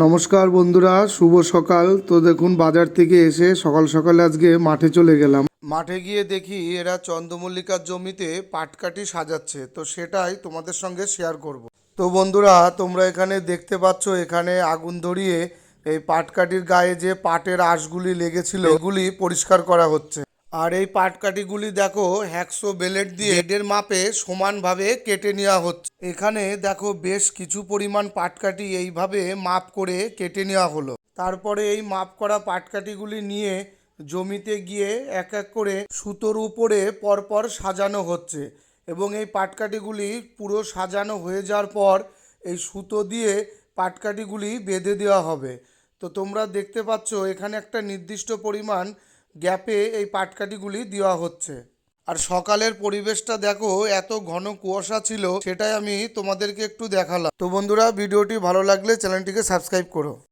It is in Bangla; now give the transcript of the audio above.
নমস্কার বন্ধুরা, শুভ সকাল। তো দেখুন, বাজার থেকে এসে সকাল সকালে আজকে মাঠে চলে গেলাম। মাঠে গিয়ে দেখি এরা চন্দ্রমল্লিকার জমিতে পাটকাঠি সাজাচ্ছে। তো সেটাই তোমাদের সঙ্গে শেয়ার করব। তো বন্ধুরা, তোমরা এখানে দেখতে পাচ্ছ, এখানে আগুন ধরিয়ে এই পাটকাঠির গায়ে যে পাটের আঁশগুলি লেগেছিল, এগুলি পরিষ্কার করা হচ্ছে। আর এই পাটকাঠিগুলি দেখো, হ্যাকসো বেলেট দিয়ে হেডের মাপে সমানভাবে কেটে নেওয়া হচ্ছে। এখানে দেখো বেশ কিছু পরিমাণ পাটকাঠি এইভাবে মাপ করে কেটে নেওয়া হলো। তারপরে এই মাপ করা পাটকাঠিগুলি নিয়ে জমিতে গিয়ে এক এক করে সুতোর উপরে পরপর সাজানো হচ্ছে এবং এই পাটকাঠিগুলি পুরো সাজানো হয়ে যাওয়ার পর এই সুতো দিয়ে পাটকাঠিগুলি বেঁধে দেওয়া হবে। তো তোমরা দেখতে পাচ্ছ, এখানে একটা নির্দিষ্ট পরিমাণ গ্যাপে এই পাটকাঠিগুলি দেওয়া হচ্ছে। আর সকালের পরিবেশটা দেখো, এত ঘন কুয়াশা ছিল, সেটাই আমি তোমাদেরকে একটু দেখালাম। তো বন্ধুরা, ভিডিওটি ভালো লাগলে চ্যানেলটিকে সাবস্ক্রাইব করো।